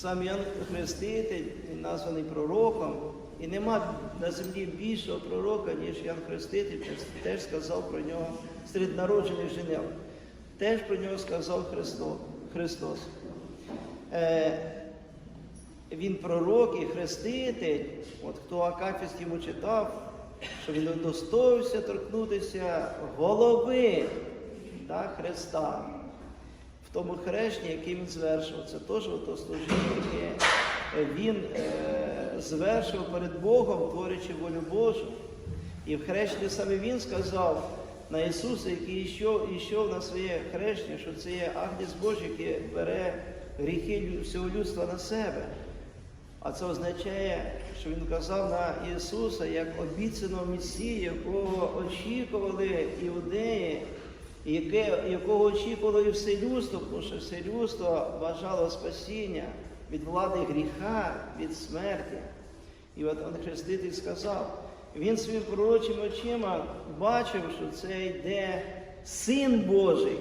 Сам Ян Хреститель названий пророком, і нема на землі більшого пророка, ніж Ян Хреститель, теж, сказав про нього серед народжених жінок. Теж про нього сказав Христо, Христос. Е, він пророк і хреститель, от хто Акафіст йому читав, що він удостоївся торкнутися голови та Христа тому хрещенні, яке він звершив. Це теж ото служіння, яке він е, звершив перед Богом, творячи волю Божу. І в хрещенні саме він сказав на Ісуса, який йшов, йшов на своє хрещення, що це є Агнець Божий, який бере гріхи всього людства на себе. А це означає, що він казав на Ісуса як обіцяного Месію, якого очікували іудеї, яке, якого очікувало і все людство, тому що все людство бажало спасіння від влади гріха, від смерті. І от Хреститель сказав, він своїм пророчими очима бачив, що це йде Син Божий,